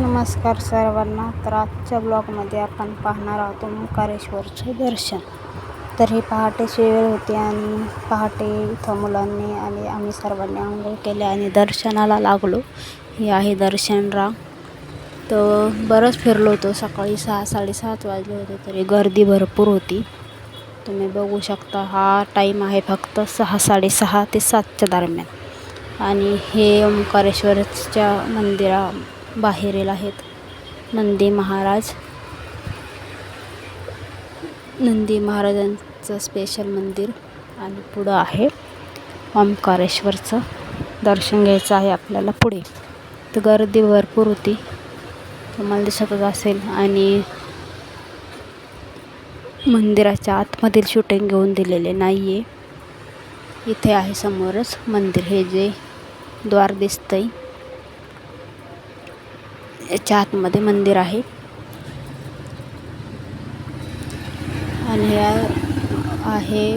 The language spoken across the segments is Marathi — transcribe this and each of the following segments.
नमस्कार सर्वांना. तर आजच्या ब्लॉगमध्ये आपण पाहणार आहोत ओंकारेश्वरचं दर्शन. तर ही पहाटेची वेळ होती आणि पहाटे इथं मुलांनी आणि आम्ही सर्वांनी आंघोळ केले आणि दर्शनाला लागलो. ही आहे दर्शन रांग तर बरंच फिरलो होतो. सकाळी सहा साडेसात वाजले होते तरी गर्दी भरपूर होती. तुम्ही बघू शकता हा टाईम आहे फक्त सहा साडेसहा ते सातच्या दरम्यान. आणि हे ओंकारेश्वरच्या मंदिरा बाहेरील आहेत. नंदी महाराज. नंदी महाराजांचं स्पेशल मंदिर आणि पुढं आहे ओंकारेश्वरचं. दर्शन घ्यायचं आहे आपल्याला पुढे. तर गर्दी भरपूर होती. तुम्हाला दिसतच असेल. आणि मंदिराच्या आतमधील शूटिंग घेऊन दिलेले नाही आहे इथे आहे समोरच मंदिर. हे जे द्वार दिसतंय याच्या आतमध्ये मंदिर आहे. आणि या आहे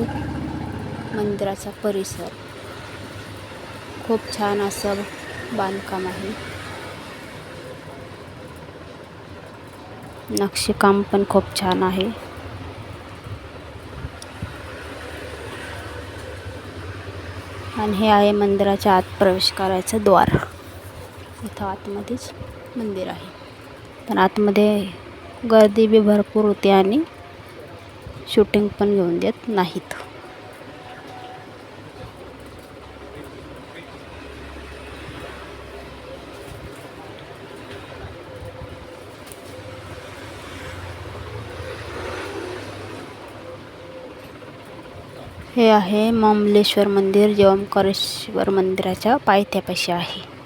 मंदिराचा परिसर. खूप छान असं बांधकाम आहे. नक्षीकाम पण खूप छान आहे. आणि हे आहे मंदिराच्या आत प्रवेश करायचं द्वार. इथं आतमध्येच. मंदिर आहे. पण आतमध्ये गर्दी बी भरपूर होती आणि शूटिंग पण घेऊन देत नाहीत. हे आहे मामलेश्वर मंदिर जे ओंकारेश्वर मंदिराच्या पायथ्यापाशी आहे.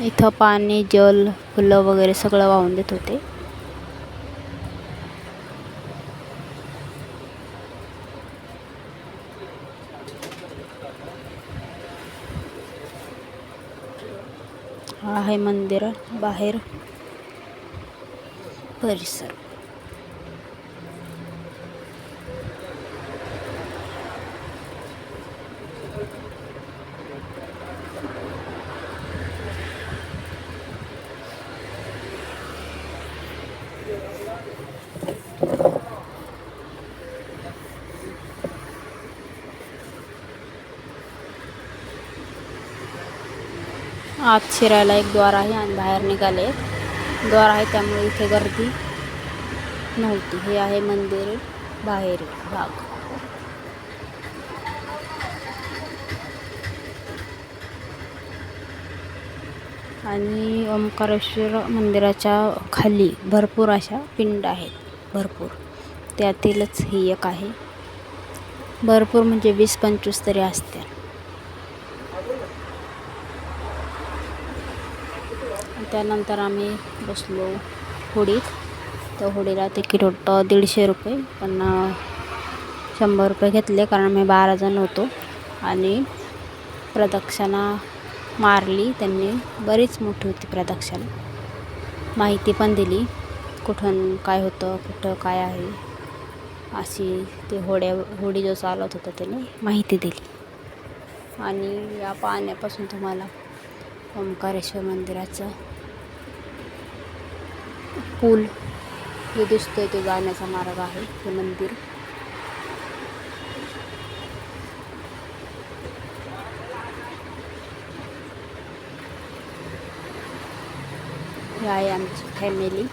इथं पाणी जल फुलं वगैरे सगळं वाहून देत होते. आहे मंदिर बाहेर परिसर. आत शिरायला एक द्वार आहे आणि बाहेर निघाले द्वार आहे त्यामुळे इथे गर्दी नव्हती. हे आहे मंदिर बाहेर भाग. आणि ओंकारेश्वर मंदिराच्या खाली भरपूर अशा पिंड आहेत. भरपूर. त्यातीलच ही एक आहे. भरपूर म्हणजे वीस पंचवीस तरी असतील त्यानंतर आम्ही बसलो होडीत. तर होडीला तिकीट होतं दीडशे रुपये. पण शंभर रुपये घेतले कारण आम्ही बारा जण होतो. आणि प्रदक्षिणा मारली. त्यांनी बरीच मोठी होती प्रदक्षिणा. माहिती पण दिली. कुठून काय होतं कुठं काय आहे अशी ते होड्या होडी जो चालत होता त्याने माहिती दिली. आणि या पाण्यापासून तुम्हाला ओंकारेश्वर मंदिराचं पूल जे दिसतोय तो जाण्याचा मार्ग आहे हे मंदिर. हे आहे आमची फॅमिली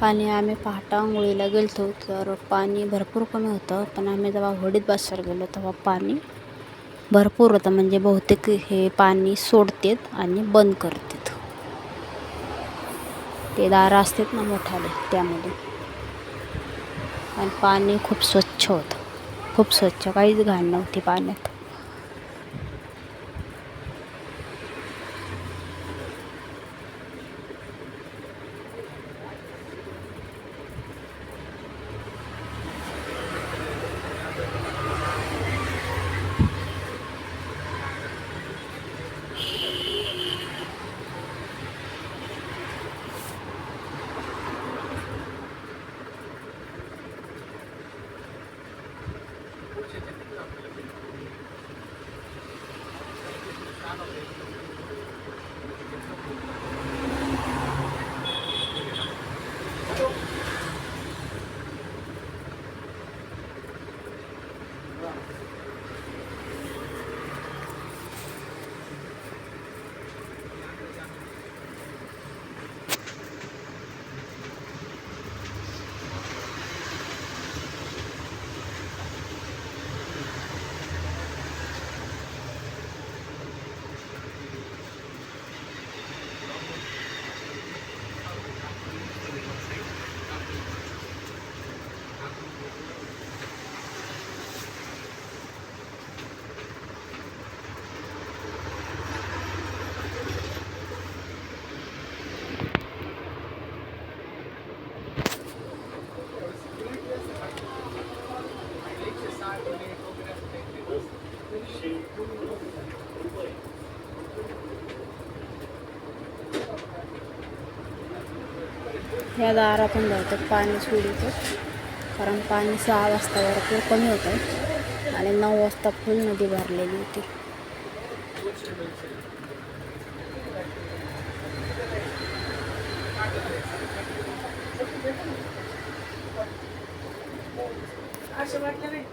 पाणी आम्ही पहाटा आंघोळीला गेलतो तर पाणी भरपूर कमी होतं पण आम्ही जेव्हा होडीत बसायला गेलो तेव्हा पाणी भरपूर होतं म्हणजे बहुतेक हे पाणी सोडतात आणि बंद करतात. ते दारं असतात ना मोठाले त्यामध्ये. आणि पाणी खूप स्वच्छ होतं. खूप स्वच्छ काहीच घाण नव्हती पाण्यात. ह्या दारातून बहुतेक पाणी सोडितो कारण पाणी सहा वाजता भरपूर कमी होतं आणि नऊ वाजता फुल नदी भरलेली होती. असं वाटलं नाही.